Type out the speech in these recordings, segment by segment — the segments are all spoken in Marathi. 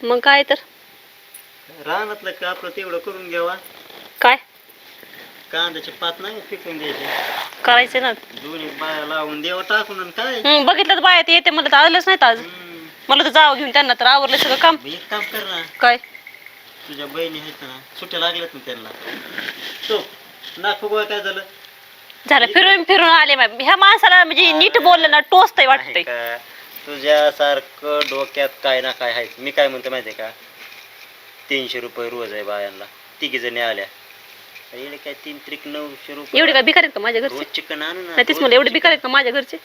मग काय तर. रानातलं का आपलं तेवढं करून घ्यावा. काय? कांद्याचे पात नाही पिकून द्यायचे करायचं ना. दोन्ही बाया लावून देवा टाकून आणि काय? हम्म, बघितलं तर बाया ते येते मला तर आलंच नाही आज. हम्म. मला तर जावं घेऊन त्यांना तर आवरलं सगळं काम. मग एक काम कर ना. काय? तुझ्या बहिणी आहेत ना सुट्ट्या लागल्यात ना त्यांना. तो नाक फुगवा काय झालं? झालं फिरून फिरून आले मा- ह्या माणसाला म्हणजे नीट बोललं ना टोचतंय आहे वाटतंय. का? तुझ्यासारखं डोक्यात काय ना काय आहे? मी काय म्हणतो माहितीये का? तीनशे रुपये रोज आहे बायांना. तिघी जणी आल्या. येडे काय तीन त्रिक नऊशे रुपये? एवढे काय भिकार आहेत का माझ्या घरचे? चिकन आणू ना नाही तेच मला एवढे भिकार आहेत का माझ्या घरचे?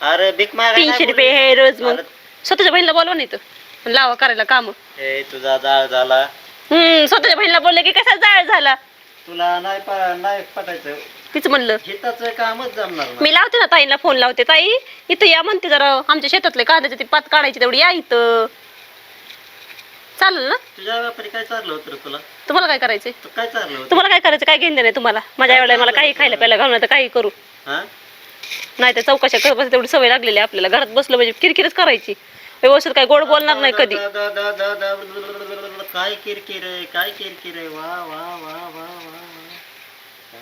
अरे भीक मागायला तीनशे रुपये हे रोज मग. स्वतःच्या बहिणीला बोलवा नाही तर. लावा करायला काम. ए तुझा जाळ झाला. हम्म स्वतःच्या बहिणीला बोलले की कसा जाळ झाला? तुला नाही पा नाही पटायचं. तिचं म्हणलं कामच जमणार मी लावते ना ताईला फोन लावते ताई इथं या म्हणते जरा आमच्या शेतातले कांद्याचे ते पात काढायची तेवढी या इथं चालेल ना तुझ्या व्यापारी काय चाललं होतं रे तुला तुम्हाला काय करायचंय तू काय चाललं होतं तुम्हाला काय करायचं काय घेऊन नाही तुम्हाला माझ्या एवढ्या मला काही खायला प्यायला घालून तर काही करू हा नाही तर चौकशा करत बसायची तेवढी सवय लागलेली आहे आपल्याला घरात बसलं म्हणजे किरकिरच करायची व्यवस्थित काय गोड बोलणार नाही कधी दा- दा- दा- दा- दा- काय किरकिर आहे काय किरकिर आहे वा वा वा वा वा वा. काय किरकिर आहे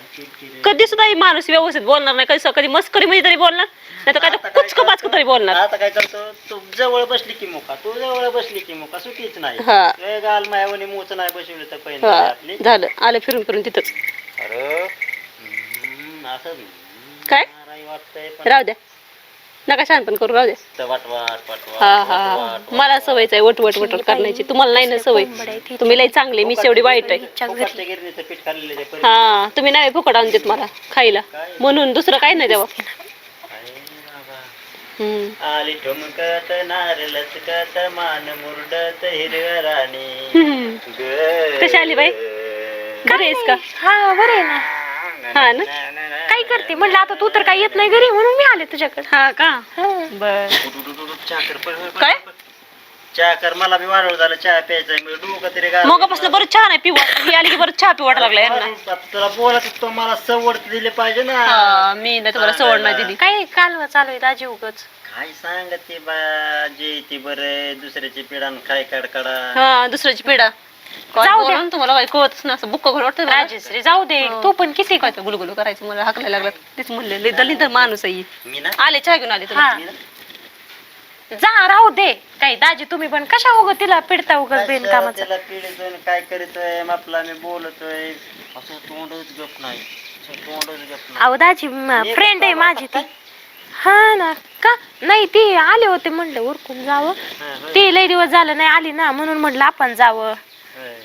कधी सुद्धा ही माणूस व्यवस्थित बोलणार नाही कधी कधी मस्करी मध्ये तरी बोलणार नाही तर काय कुचक पाचक तरी बोलणार. आता काय करतो? तू जवळ बसली की मुका तू जवळ बसली की मुका सुटीच नाही. हा. गाल मायावणी मूच नाही बसवली तर पहिली हा. झालं. आलं फिरून फिरून तिथंच. अरे हम्म, असं हम्म, काय? वाटतंय पण. राहू द्या. नका छान पण करू राहू हा हा वाट, मला सवयच आहे वट वट वट करण्याची. तुम्हाला नाही ना सवय. तुम्ही लई चांगले मी शेवटी वाईट आहे. हा तुम्ही नाही फुकट आणून देत मला खायला. म्हणून दुसरं काही नाही. हम्म. आली ठुमकत नार लचकत मान मुरडत हिरव्या राणी. कशी आली बाई? बरी आहेस का? हा बरे ना. हा ना? काय करते? म्हणलं आता तू तर काय येत नाही घरी म्हणून मी आले तुझ्याकडे. हा का. बर. चहा काय? चहा कर मला बी वाढव झालं चहा प्यायचा मी डोकं तरी गार- मगापासून बरं छान आहे पिऊ ही आली की बरं चहा पिऊ वाटायला लागला यांना. तुला मला सवड दिली पाहिजे ना. हा, मी नाही तुम्हाला सवड नाही दिली. काय कालवा चालू आहे राजी उगच? काय सांगते बा जे ती बरं दुसऱ्याची पिढान काय कडकडा. हा दुसऱ्याची पिढा. काय जाऊ द्या. बोलून तुम्हाला ना असं बुक्क घर वाटतं मला. राजेश्री जाऊ दे. हो. तू पण किती काय तर गुलगुलू करायचं मला हाकलायला लागलं. तेच म्हणले लय दलित माणूस आहे ही. मी ना? आले चहा घेऊन आले हा. जा राहू दे. काही दाजी तुम्ही पण कशा उग तिला पिडता उगच बेन कशाला कामाचं त्याला पिढीतोय काय करतोय आपला मी बोलतोय. असं तोंडच गप नाही. असं तोंडच गप नाही. अहो दाजी फ्रेंड आहे काम माझी ती. हा ना का? नाही ती आले होते म्हणलं उरकून जावं. हा, होय. ती लई दिवस झालं नाही आली ना म्हणून म्हटलं आपण जावं.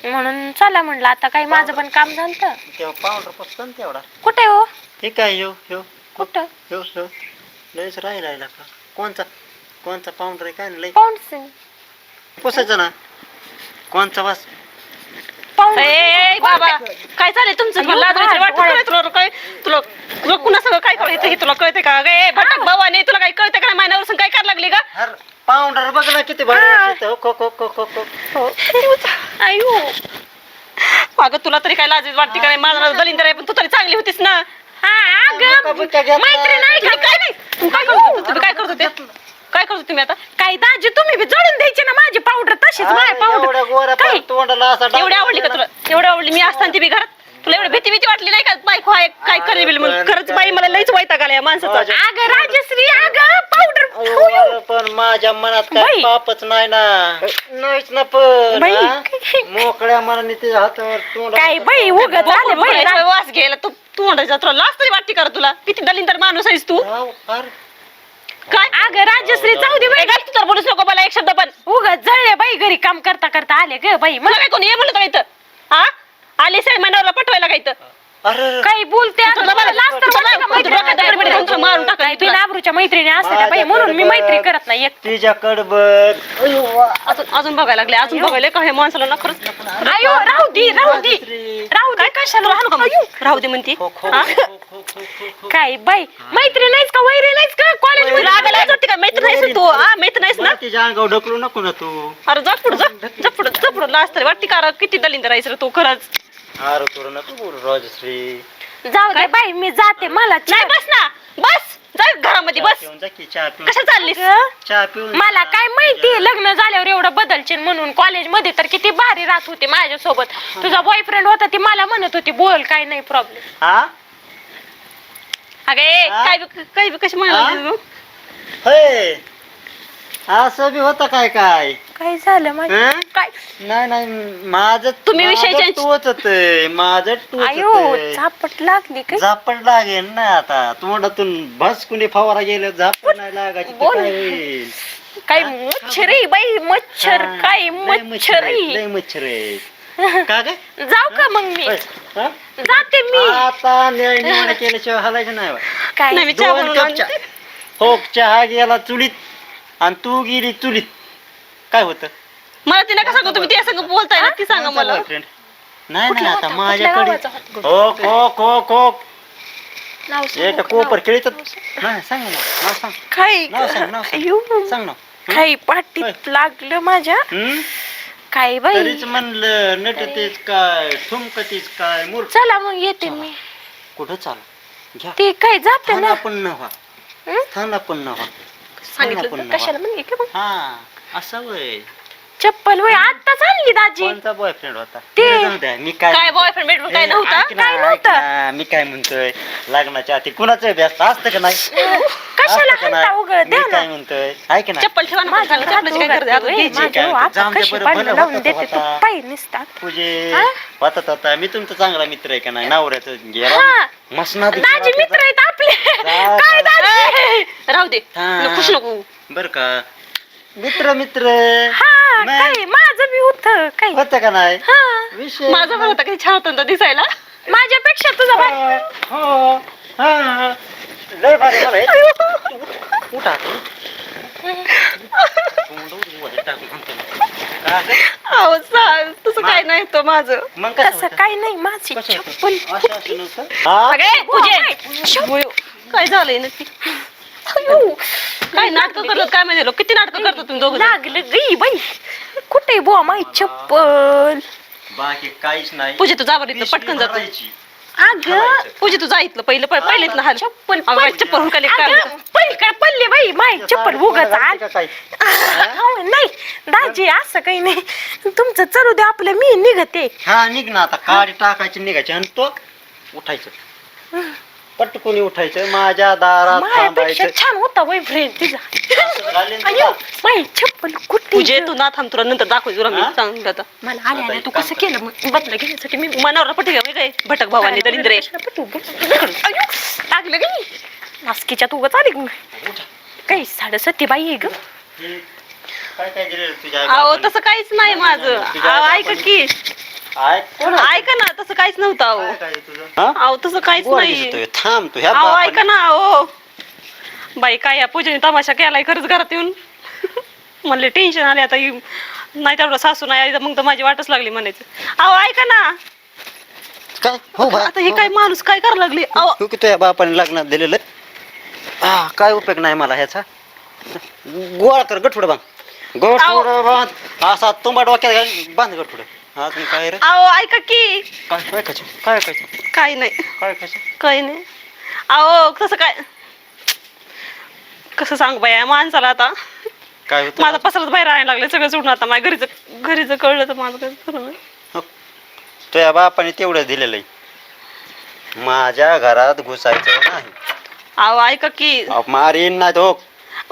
म्हणून चला म्हणलं आता काही माझं पण काम झालं तेव्हा पावडर पसतो ना तेवढा. कुठे हो? हे काय ह्यो ह्यो कुठं? ह्यो ह्यो लयच राहिला राहिला का कोणचा? कोणचा पावडर आहे? काय लय. पाऊंड पुसायचं ना. कोणचा वास? पाऊंड ए बाबा काय चालेल तुमचं? अयो, मला वाटते. काय तुला काय तुला तुला कुणा सगळं काय कळतं हे तुला कळते का? ए भटक भावाने तुला काय कळतं का नाही? महिन्यावर काय करायला लागली का हर पावडर बघ ना किती भारी. दिसतं. हो, खो खो खो खो खो. हो. अयो अगं तुला तरी काय लाज वाटते का नाही माझा दलिंदर आहे पण तू तरी चांगली होतीस ना हा घेतला. मैत्रीण का? काय नाही तू काय करत होते? तुम्ही काय करत होते काय करत होते तुम्ही आता काय दाजी तुम्ही बी जोडून द्यायचे ना माझी पावडर तशीच माझी अरे, एवढ्या पावडर गोऱ्या काय? पार तोंडाला असा डाग एवढी आवडली का तुला एवढी आवडली मी असताना ती बी घरात तुला एवढी भीती भीती वाटली नाही का? बायको आहे काय अरे, करेल मग? पण खरंच बाई मला लईच वैताग आला या माणसाचा. माझ्या- अगं राजश्री अगं पावडर अरे, पण माझ्या मनात काय बाई. पापच नाही ना. नाहीच ना पण बाई. हा? मोकळ्या मनाने तिच्या हातावर तोंड काय बाई उगत आले बाई वास घ्यायला तू तू म्हणायचा तुला लाज तरी वाटते का तुला. किती दलिंदर माणूस आहेस तू. काय? अगं राजश्री जाऊ दे बाई. घाल तू तर बोलूच नको मला एक शब्द पण. उगत जळले बाई घरी काम करता करता आले ग बाई. मला काय कोणी ये म्हणलं का इथं? हा? आली साहेब महिन्यावर पटवायला का इथं अरे काही बोलते आता. तुला मला बरं- लाज तर तुला वाटते का बरं- तुला मैत्रिणीला काय दगड बिगड घालून तुला मारून टाकलं काय तुला. आबरूच्या मैत्रिणी असतात त्या बाई म्हणून मी मैत्री करत नाही एक तिच्याकडे बघ. अयो, वा. अजून अजून बघायला लागले. अजून बघायला का हे माणसाला ना खरंच अयो राहू दे राहू दे. राहू दे. कशाला राहू मग. राहू दे म्हणती. खो, खो, हा? खो, खो, खो, खो, खो. काय बाई मैत्री नाहीच का? वैरी नाहीच का? कॉलेज वाटते का? मैत्र नाहीस तू? हा मैत्र नाहीस ना? बरं, तिच्या अंगावर ढकलू नको ना तू. अरे जा पुढं जा जा पुढं जा पुढं लाज तरी वाटते का? किती दलिंदर आहेस रे तू? खरंच. अरे करू नको बोलू राजश्री जाऊ दे बाई मी जाते मला नाही बस ना. बस. जा घरामध्ये चहा बस पिऊन जा की चहा पिऊन कशा चाललीस? अगं, चहा पिऊन मला. काय माहिती लग्न झाल्यावर एवढं बदलशील म्हणून कॉलेजमध्ये तर किती भारी राहत होती माझ्यासोबत. तुझा बॉयफ्रेंड होता ती मला म्हणत होती बोल काय नाही प्रॉब्लेम हा? अगे हा? काय बी- काय बी कशी हा? म्हणाली तू? होय. असं बी होतं काय काय? काय झालं माझं हं? काय? नाही नाही माझं तुम्ही विषय माझं change- टोचत माझं आयो टोचत झापट लागली काय? झापड लागेल ना आता. तोंडातून भस कुणी फवारा गेलं झापड नाही लागायची तर बोल. काय? होईल काय मच्छरी बाई मच्छर. हा, काय लय मच्छर आहेत, लय मच्छर. का ग? जाऊ का मग मी? होय, हा? जाते मी. आता न्याय निवाडा केल्याशिवाय हलायचं नाही बा. काय? नाही, मी चहा दोन बनवून कप आणते. चहा. हो चहा गेला चुलीत. आणि तू गेली चुलीत. काय होतं? मला ती नका सांगू तुम्ही ते सांग बोलताय ना ती सांगा मला. boyfriend? नाही नाही आता माझ्याकडे? हो को को को एक. कोपर खेळीत नाही सांग ना नाव सांग. काय नाव सांग, नाव सांग. अयो, सांग ना. काही पाठीत लागलं माझ्या? हम्म? काय बाई? तरीच म्हणलं नटतेच काय ठुमकतीच काय मूर्ख. चला मग येते मी. कुठं चाल? घ्या. ते काय जाते थांबा ना. पण नव्हा. हं? थांबा पण नव्हा. सांगितलं पण तर नव्हा. कशाला मग? हा. असं वय. चप्पल वय आत्ताच आणली दाजी. कोणता बॉयफ्रेंड होता? ते- जाऊ द्या, मी काय काय बॉयफ्रेंड बेडरूम काय नव्हता? ऐक ना, काय ऐक नव्हतं? ना, मी काय म्हणतोय? लग्नाच्या आधी कुणाचं व्यस्त असतं का नाही? कशाला असतं का हंता नाही? उघड द्या मी ना. काय म्हणतोय? ऐक ना. चप्पल ठेवा ना माझं हात काय करते? आता. माझं काय हो, म्हणते? आता जाऊन दे कशी बरं, भांडणं भलं लावून होतं देते तू. पाय हा? वाटत होता मी तुमचा चांगला मित्र आहे का नाही? नवऱ्याचं गेला हा. मसनात दाजी मित्र आहेत आपले. जा, काय. दाजी? राहू दे. हा. खुश नको. बर का. मित्र मित्र. हा मग? काय माझं बी होत काय? होतं का नाही? हा. विषय माझा पण होता किती छान होता दिसायला. माझ्यापेक्षा तुझा हो हा लय भारी हे. उठा? अहो काय नाही तो माझं. मग कसं तसं होतं? काय नाही माझी कसं होतं? चप्पल असं असं नव्हतं? हा? अगे हो, पूजे काय झालंय नक्की? काय नाटक करतात? काय माहिती लोक? किती नाटक करतात तुम्ही दोघं लागलं गई बाई. कुठे बुवा माई चप्पल? बाकी काहीच नाही. पूजे तू जाबर इथं पिशवी पटकन जातो भरायची. अग. पूजे तू जा इथलं पहिलं पहि- पहिलं इथलं हाल. चप्पल अगं बाई, चप्पल हुडकायला काय अगं, पलीकडे पडले बाई माई चप्पल उगाच घालते का काय? अहो, नाही. दाजी असं काही नाही. तुमचं चलू दे आपलं मी निघते. हा निघ ना आता. काडी टाकायची निघायची. आणि तो उठायचं. पटकुनी उठायचं माझ्या दारात माझ्यापेक्षा थांबायचं. छान होता बॉयफ्रेंड तिचा. घालीन तुला. अयो चप्पल कुठे पूजे तू ना थांब तुला नंतर दाखव तुला मी हा? सांगते आता. मला आल्या आल्या तू कसं केलं? मग बदला घेण्यासाठी मी मनावर पटे घ्या काय भटक भावाने दलिंद्रे टाकलं का नासकीच्या तू आली का? काही साडेसत्ती बाई आहे ग? हे काय काय तुझ्या अहो? तसं काहीच नाही माझं. अहो ऐका की. ऐक ना. तसं काहीच नव्हतं अहो? अहो तसं काहीच नाही. थांब तू ह्या अहो ऐका ना अहो. बाई काय या पूजेने तमाशा केलाय खरंच घरात येऊन? म्हणले टेन्शन आले आता ही- नाही तेवढं सासू नाही आली तर मग तर माझी वाटच लागली म्हणायचं. अहो ऐका ना. काय? हो बाय आता हे काय माणूस काय करायला लागली? अहो. तू की तुझ्या बापाने लग्नात दिलेलं? काय उपयोग नाही मला ह्याचा? गोळा कर गठुड बांध. गठुड बांध. असा तुंबा डोक्यात घाल, बांध गठुड. अजून काय रे? अहो ऐका की. काय काय खायचं? काय खायचं? काय नाही. काय खायचं? काही नाही. अहो कसं काय? कसं सांग बाया माणसाला आता. काय होतं? माझा पसरत बाहेर आणायला लागले सगळं सोडून आता. माझ्या घरीच घरीच कळलं तर माझं काय खरं नाही. हो. तुझ्या बापाने तेवढं दिलेलं आहे माझ्या घरात घुसायचं नाही. अहो ऐका की. अहो, मारीन नाही तो.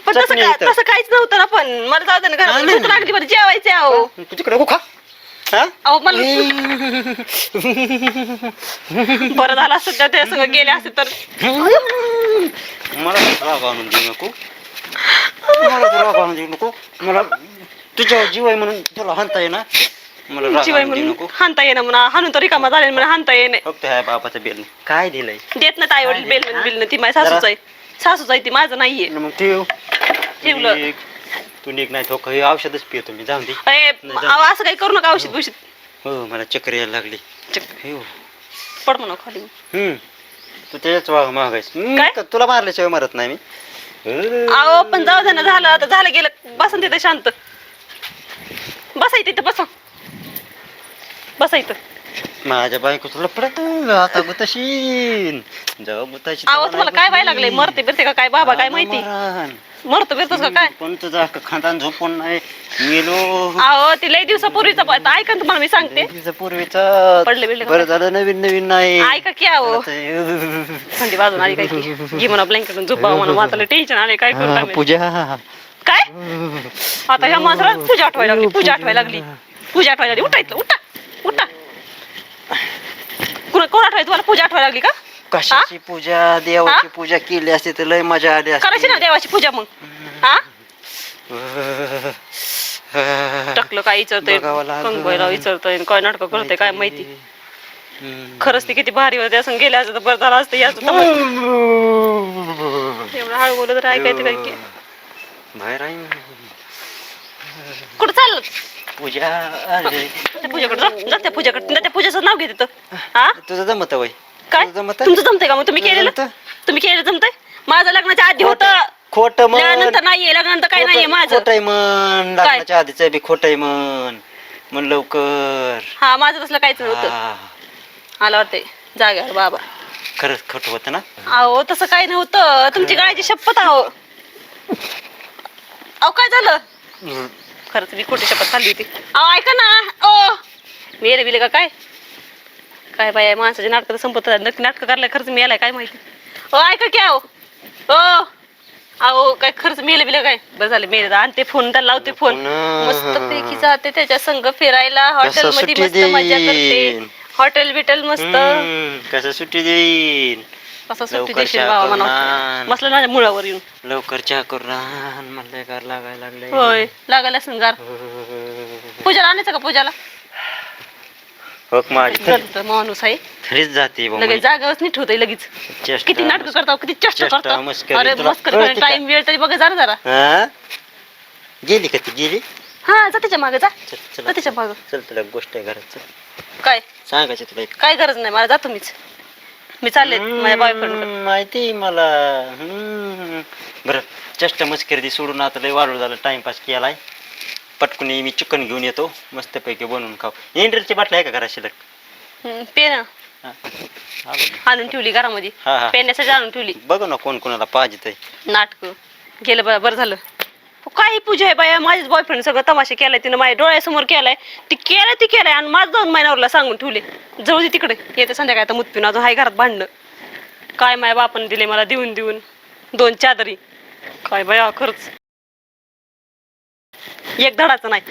पण तसं चटणी काय इथं. तसं काहीच नव्हतं ना पण. मला जाऊ दे ना घरात नाही. भूक लागली बरं जेवायचे अहो. तू तिकडे गो खा. हा? अहो मला बरं झालं असतं त्या त्या सगळं गेले असते तर. मला राग आणून देऊ नको. मला तू राग आणून देऊ नको. मला तुझ्या जीव आहे म्हणून तुला हाणता ये ना मला राग जीवाय आणून देऊ म्हणून नको. हाणता येणं म्हणा. हाणून तर रिकामा झाले म्हणून हाणता येणे फक्त ह्या बापाचं बेल. काय दिलंय? देत नाही आई वडील बेल? बिल ती माझ्या सासूच आहे. सासूच आहे ती माझं नाहीये. मग ठेव. ठेवलं. तू. तू निघ नाही तो काही औषधच पितो मी जाऊन दे. अय, नाही, जाऊ. अहो, असं काही करू नका औषध बिषध. हो मला चक्कर यायला लागली. हो. पड म्हणा खाली. हम्म. तू त्याच वाघ मागायस. काय? तुला मारल्याशिवाय मरत नाही मी? अहो पण जाऊ दे ना झालं आता झालं गेलं. बसा तिथं शांत. बसा इथं बसा. बसा इथं. माझ्या बायको तुला पडत आता गुतशीन. जेव्हा गुताशी अहो तुम्हाला काय व्हायला लागले मरते बिरते का काय? बाबा काय माहिती? मरतो बिरतोस का काय? पण तुझा खानदान झोपून नाही? मेलो. अहो ती लई दिवसापूर्वीचा प- ऐका ना तुम्हाला मी सांगते. पूर्वीचं. पडले बिडले का? बरं झालं नवीन नवीन नाही. ऐका की अहो. थंडी बाजून आली काय की? घे म्हणा ब्लँकेट झोपावं म्हणा मला टेन्शन आले काय करू. पूजा. काय? आता ह्या माणसाला पूजा आठवायला लागली पूजा आठवायला लागली. पूजा आठवायला लागली. उठायचं उठा उठा. कोण कोण आठवायचं तुम्हाला पूजा आठवायला लागली का? कशाची पूजा देवाची पूजा केली असती तर लय मजा आली करायची ना देवाची पूजा मग? हा? टाकलं काय विचारतोय. कंगवायला विचारतोय काय नाटक करतोय काय माहिती? खरंच ती किती भारी होते. असं गेले असं तर बरं झालं असतं. याचं एवढं हळू बोलत तर ऐकायचं काय की? बाहेर कुठं चाललं? पूजा पूजाकडे जा जा त्या पूजाकडे. त्या पूजाचं नाव घे तिथं. हा? तुझं जमत वय? काय? तुझं जमत तुमचं जमतंय का मग? तुम्ही केलेलं? जमतं? तुम्ही केलेलं जमतंय? माझं लग्नाच्या आधी होतं. खोट मन लग्नानंतर नाहीये लग्नानंतर काय नाहीये माझं. खोट मन काय? लग्नाच्या आधीच बी खोट मन मन लवकर. हा माझं तसलं काहीच नव्हतं. हा. आला वाटते जाग्यावर बाबा. खरंच खोट होत ना? अहो तसं काही नव्हतं. तुमची गायची शपथ आहो. अहो काय झालं? खरंच मी खोटी शपथ खाल्ली होती. अहो ऐका ना. ओ. मी बिले का काय? काय बाय माणसाचे नाटक संपत नक्की नाटक करायला खर्च मिळालाय काय माहिती? ओ ऐका की अहो ओ अहो काय खर्च मिळेल बिले काय? बरं झालं मिळेल आणते फोन त्याला लावते फोन. मस्त पैकी जाते त्याच्या संग फिरायला. हॉटेल मध्ये सुट्टी मस्त मजा करते. देईन? हॉटेल बिटेल मस्त. हम्म, कसं सुट्टी देईन? कसं सुट्टी लवकर देशील चहा बाबा करून म्हणा आण. बसलं माझ्या मुळावर येऊन. लवकर चहा करून आण. मला गार लागायला लागले होय लागायला संगार पूजाला आणायचं का पूजाला? माझी. थरी- गंध माणूस आहे. थरीच जाते बा लगेच माझी. जागाच नीट होतंय लगेच. चेष्टा, किती नाटक करता किती चेष्टा चेष्टा, करता मस्करी. अरे तुला. मस्कर कळते का? टाइम वेळ तरी बघा जरा जरा. हा? गेली का ती गेली? हा जा त्याच्यामागे जा. चल जा चल त्याच्या मागं. चल तुला एक गोष्ट आहे घरात चल. काय? सांगायचं तुला एक. काय गरज नाही मला जा तुम्हीच. मी चालले माझ्या बॉयफ्रेंड हम्म, माहिती मला. हम्म. बरं चेष्टा मस्करी सोडून आता लय वाढू झालं टाइमपास केलाय. पटकून मी चिकन घेऊन येतो. मस्तपैकी बनवून खाऊ. एंड्रेलची बाटली आहे का घरा शिल्लक? हा. आणून ठेवली घरामध्ये. हा हा. पेण्यासाठी आणून ठेवली. बघू ना कोण कोणाला पाहिजे ते. नाटक. गेलं बरं बरं झालं. काही पूजा आहे बाया माझ्याच बॉयफ्रेंड सगळं तमाशा केलाय तिनं माझ्या डोळ्यासमोर केलाय. ती केलाय ती केलाय आणि माझं जाऊन महिन्यावरला सांगून ठेवले. जाऊ दे तिकडे. येते संध्याकाळी आता मुतपिन. अजून हाय घरात भांडणं. काय माय बापाने दिले मला देऊन देऊन. दोन चादरी. काय बाया खरंच. एक धडाचं नाही.